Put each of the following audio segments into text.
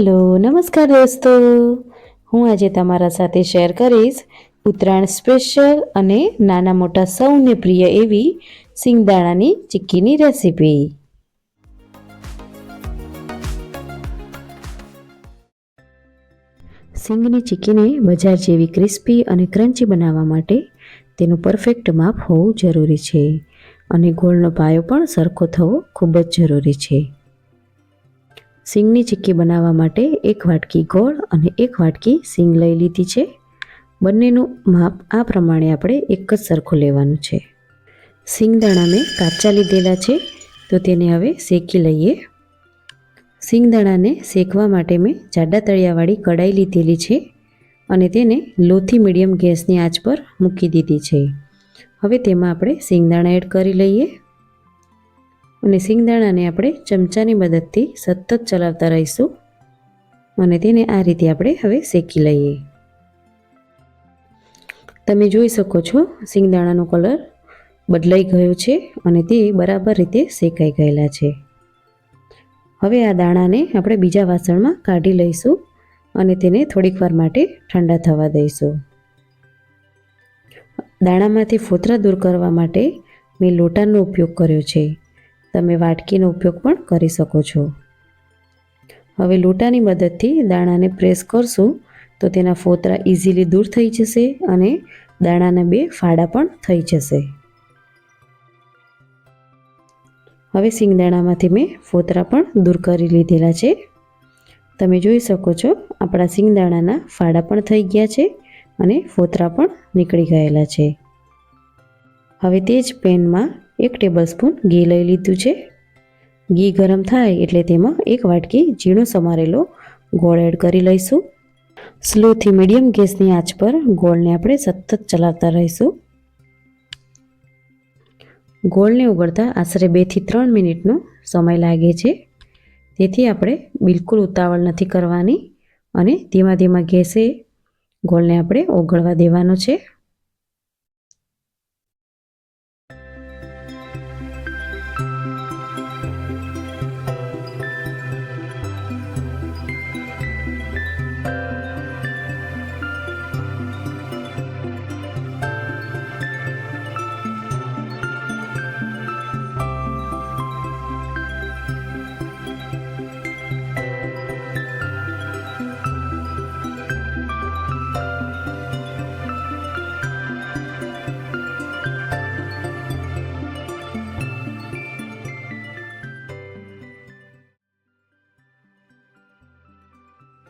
Hello, નમસ્કાર દોસ્તો. હું આજે તમારા સાથે શેર કરીશ ઉત્તરાયણ સ્પેશિયલ અને નાના મોટા સૌને પ્રિય એવી સિંગદાણાની ચીક્કીની રેસીપી. સિંગની ચીક્કીને બજાર જેવી ક્રિસ્પી અને ક્રન્ચી બનાવવા માટે તેનું પરફેક્ટ માપ હોવું જરૂરી છે અને ગોળનો પાયો પણ સરખો થવો ખૂબ જ જરૂરી છે. સિંગની ચીક્કી બનાવવા માટે એક વાટકી ગોળ અને એક વાટકી સિંગ લઈ લીધી છે. બંનેનું માપ આ પ્રમાણે આપણે એક જ સરખું લેવાનું છે. સિંગદાણા મેં કાચા લીધેલા છે, તો તેને હવે શેકી લઈએ. સિંગદાણાને શેકવા માટે મેં જાડા તળિયાવાળી કડાઈ લીધેલી છે અને તેને લોથી મીડિયમ ગેસની આંચ પર મૂકી દીધી છે. હવે તેમાં આપણે સિંગદાણા એડ કરી લઈએ. અને સિંગદાણાને આપણે ચમચાની મદદથી સતત ચલાવતા રહીશું. અને તેને આ રીતે આપણે હવે શેકી લઈએ. તમે જોઈ શકો છો, સિંગદાણાનો કલર બદલાઈ ગયો છે અને તે બરાબર રીતે શેકાઈ ગયેલા છે. હવે આ દાણાને આપણે બીજા વાસણમાં કાઢી લઈશું અને તેને થોડીક વાર માટે ઠંડા થવા દઈશું. દાણામાંથી ફોતરા દૂર કરવા માટે મેં લોટાનો ઉપયોગ કર્યો છે. તમે વાટકીનો ઉપયોગ પણ કરી શકો છો. હવે લોટાની મદદથી દાણાને પ્રેસ કરશું તો તેના ફોતરા ઇઝીલી દૂર થઈ જશે અને દાણાના બે ફાડા પણ થઈ જશે. હવે સિંગદાણામાંથી મેં ફોતરા પણ દૂર કરી લીધેલા છે. તમે જોઈ શકો છો, આપણા સિંગદાણાના ફાડા પણ થઈ ગયા છે અને ફોતરા પણ નીકળી ગયેલા છે. હવે તે જ પેનમાં એક ટેબલ સ્પૂન ઘી લઈ લીધું છે. ઘી ગરમ થાય એટલે તેમાં એક વાટકી ઝીણો સમારેલો ગોળ એડ કરી લઈશું. સ્લોથી મીડિયમ ગેસની આંચ પર ગોળને આપણે સતત ચલાવતા રહીશું. ગોળને ઉગળતા આશરે બેથી ત્રણ મિનિટનો સમય લાગે છે. તેથી આપણે બિલકુલ ઉતાવળ નથી કરવાની અને ધીમા ધીમા ગેસે ગોળને આપણે ઓગળવા દેવાનો છે.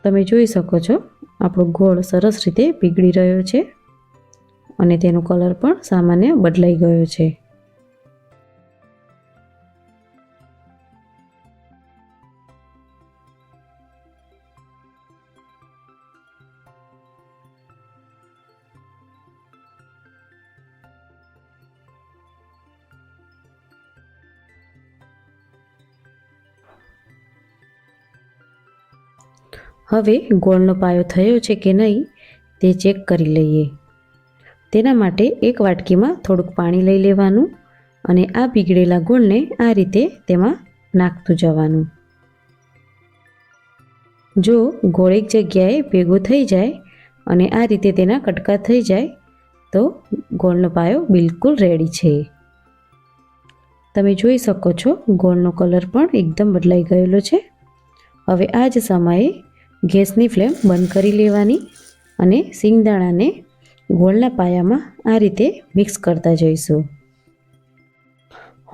તમે જોઈ શકો છો, આપણો ગોળ સરસ રીતે પીગળી રહ્યો છે અને તેનો કલર પણ સામાન્ય બદલાઈ ગયો છે. હવે ગોળનો પાયો થયો છે કે નહીં તે ચેક કરી લઈએ. તેના માટે એક વાટકીમાં થોડુંક પાણી લઈ લેવાનું અને આ પીગળેલા ગોળને આ રીતે તેમાં નાખતું જવાનું. જો ગોળ એક જગ્યાએ ભેગો થઈ જાય અને આ રીતે તેના કટકા થઈ જાય, તો ગોળનો પાયો બિલકુલ રેડી છે. તમે જોઈ શકો છો ગોળનો કલર પણ એકદમ બદલાઈ ગયેલો છે. હવે આ જ સમયે ગેસની ફ્લેમ બંધ કરી લેવાની અને સિંગદાણાને ગોળના પાયામાં આ રીતે મિક્સ કરતા જઈશું.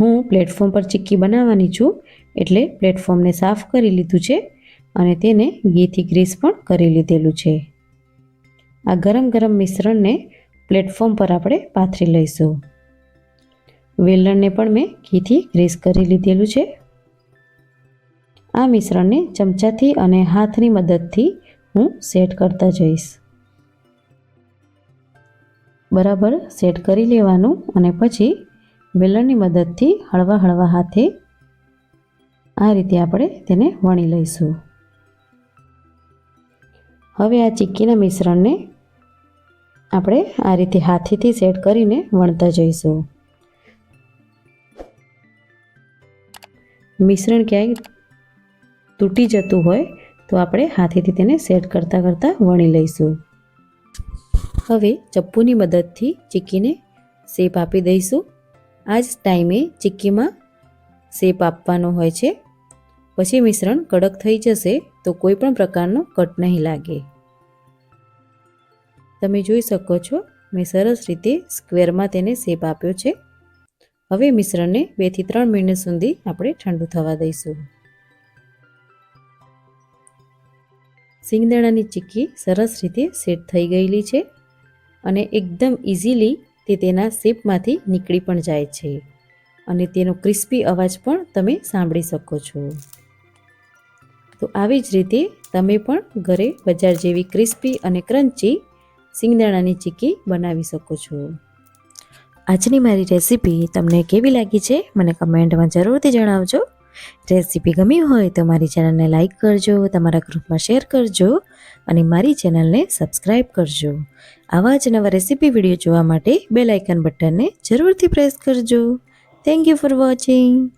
હું પ્લેટફોર્મ પર ચીક્કી બનાવવાની છું એટલે પ્લેટફોર્મને સાફ કરી લીધું છે અને તેને ઘીથી ગ્રીસ પણ કરી લીધેલું છે. આ ગરમ ગરમ મિશ્રણને પ્લેટફોર્મ પર આપણે પાથરી લઈશું. વેલણને પણ મેં ઘીથી ગ્રીસ કરી લીધેલું છે. આ મિશ્રણને ચમચાથી અને હાથની મદદથી હું સેટ કરતા જઈશ. બરાબર સેટ કરી લેવાનું અને પછી વેલણની મદદથી હળવા હળવા હાથે આ રીતે આપણે તેને વણી લઈશું. હવે આ ચીક્કીના મિશ્રણને આપણે આ રીતે હાથેથી સેટ કરીને વણતા જઈશું. મિશ્રણ ક્યાંય તૂટી જતું હોય તો આપણે હાથેથી તેને સેટ કરતાં કરતાં વણી લઈશું. હવે ચપ્પુની મદદથી ચીક્કીને શેપ આપી દઈશું. આ જ ટાઈમે ચીક્કીમાં શેપ આપવાનો હોય છે. પછી મિશ્રણ કડક થઈ જશે તો કોઈ પણ પ્રકારનો કટ નહીં લાગે. તમે જોઈ શકો છો, મેં સરસ રીતે સ્ક્વેરમાં તેને શેપ આપ્યો છે. હવે મિશ્રણને બેથી ત્રણ મિનિટ સુધી આપણે ઠંડુ થવા દઈશું. સિંગદાણાની ચીક્કી સરસ રીતે સેટ થઈ ગયેલી છે અને એકદમ ઇઝીલી તે તેના શેપમાંથી નીકળી પણ જાય છે અને તેનો ક્રિસ્પી અવાજ પણ તમે સાંભળી શકો છો. તો આવી જ રીતે તમે પણ ઘરે બજાર જેવી ક્રિસ્પી અને ક્રન્ચી સિંગદાણાની ચીક્કી બનાવી શકો છો. આજની મારી રેસીપી તમને કેવી લાગી છે મને કમેન્ટમાં જરૂરથી જણાવજો. રેસીપી ગમી હોય તો મારી ચેનલને લાઇક કરજો, તમારા ગ્રુપમાં શેર કરજો અને મારી ચેનલને સબસ્ક્રાઈબ કરજો. આવા જ નવા રેસીપી વીડિયો જોવા માટે બેલ આઇકન બટનને જરૂરથી પ્રેસ કરજો. Thank you for watching